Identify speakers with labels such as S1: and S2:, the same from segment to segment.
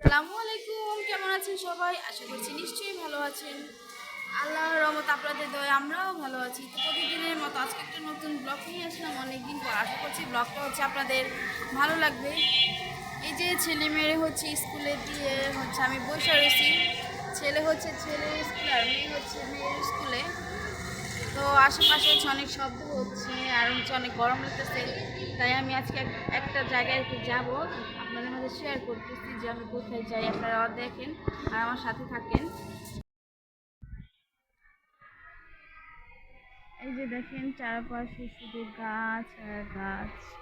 S1: আসসালামু আলাইকুম, কেমন আছেন সবাই? আশা করছি নিশ্চয়ই ভালো আছেন। আল্লাহর রহমত, আপনাদের দয় আমরাও ভালো আছি। প্রতিদিনের মতো আজকে একটা নতুন ব্লগ নিয়ে আসলাম। অনেকদিন পর আশা করছি ব্লগটা হচ্ছে আপনাদের ভালো লাগবে। এই যে ছেলে মেয়ে হচ্ছে স্কুলে দিয়ে হচ্ছে আমি বসে রয়েছি ছেলে হচ্ছে ছেলের স্কুল আর মেয়ে হচ্ছে মেয়ের আশেপাশে হচ্ছে অনেক শব্দ হচ্ছে আর হচ্ছে অনেক গরম লাগতেছে। তাই আমি আজকে এক- একটা জায়গায় যাব। আপনাদের মধ্যে শেয়ার করতেছি যে আমি কোথায় যাই, আপনারা দেখেন আর আমার সাথে থাকেন। এই যে দেখেন চারপাশে শুধু গাছ আর গাছ।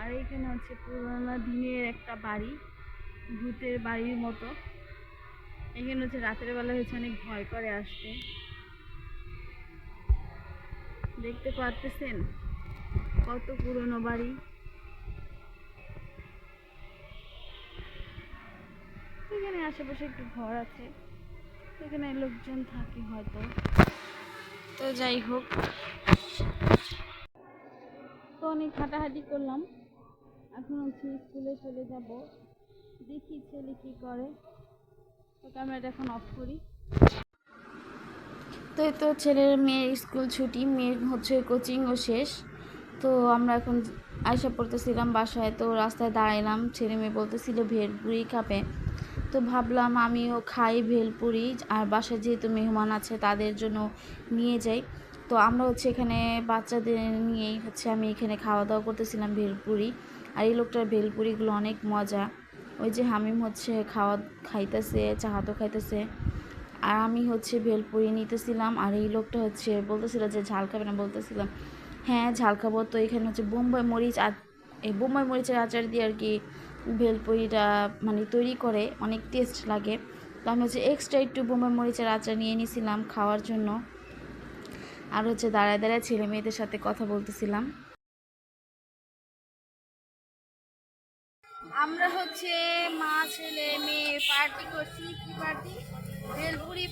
S1: আর এখানে হচ্ছে পুরোনো দিনের একটা বাড়ি, ভূতের বাড়ির মতো। এখানে হচ্ছে রাতের বেলা হচ্ছে অনেক ভয় করে আসতে। দেখতে পারতেছেন? কত পুরনো বাড়ি। এখানে আশেপাশে একটু ঘর আছে। এখানে লোকজন থাকে হয়তো। তো যাই হোক। তো অনেক হাঁটাহাঁটি করলাম। এখন হচ্ছে স্কুলে চলে যাব। দেখি ছেলে কি করে। তো ক্যামেরাটা এখন অফ করি। তো তো ছেলের মেয়ের স্কুল ছুটি, মেয়ের হচ্ছে কোচিংও শেষ। তো আমরা এখন আয়সা পড়তেছিলাম বাসায়, তো রাস্তায় দাঁড়াইলাম, ছেলে মেয়ে বলতেছিল ভেলপুরি খাবে। তো ভাবলাম আমিও খাই ভেলপুরি, আর বাসায় যেহেতু মেহমান আছে তাদের জন্য নিয়ে যাই। তো আমরা হচ্ছে এখানে বাচ্চাদের নিয়েই হচ্ছে আমি এখানে খাওয়া দাওয়া করতেছিলাম ভেলপুরি। আর এই লোকটার ভেলপুরিগুলো অনেক মজা। ওই যে হামিম হচ্ছে খাওয়া, খাইতেছে চাহাতো খাইতেছে। আর আমি হচ্ছে ভেলপুরি নিতেছিলাম, আর এই লোকটা হচ্ছে বলতেছিল যে ঝাল খাবে না বলতেছিলাম। হ্যাঁ ঝাল খাব। তো এখানে হচ্ছে বোম্বাই মরিচ আর এই বোম্বাই মরিচের আচার দিয়ে আর কি ভেলপুরিটা মানে তৈরি করে, অনেক টেস্ট লাগে। তো আমি হচ্ছে এক্সট্রা একটু বোম্বাই মরিচের আচার নিয়ে নিয়েছিলাম খাওয়ার জন্য। আর হচ্ছে দাঁড়ায় দাঁড়ায় ছেলে মেয়েদের সাথে কথা বলতেছিলাম। আমরা হচ্ছে মা, ছেলে, মেয়ে পার্টি করছি। কি পার্টি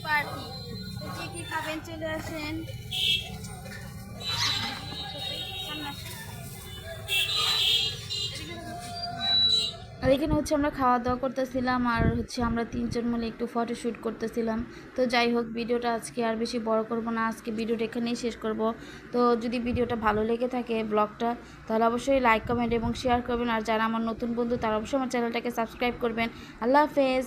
S1: পার্টি। কি খাবেন? চলে আসেন। আর এখানে হচ্ছে আমরা খাওয়া দাওয়া করতেছিলাম আর হচ্ছে আমরা তিনজন মিলে একটু ফটো শ্যুট করতেছিলাম। তো যাই হোক, ভিডিওটা আজকে আর বেশি বড় করব না। আজকে ভিডিওটা এখানেই শেষ করব। তো যদি ভিডিওটা ভালো লেগে থাকে ব্লগটা, তাহলে অবশ্যই লাইক কমেন্ট এবং শেয়ার করবেন। আর যারা আমার নতুন বন্ধু, তারা অবশ্যই আমার চ্যানেলটাকে সাবস্ক্রাইব করবেন। আল্লাহ হাফেজ।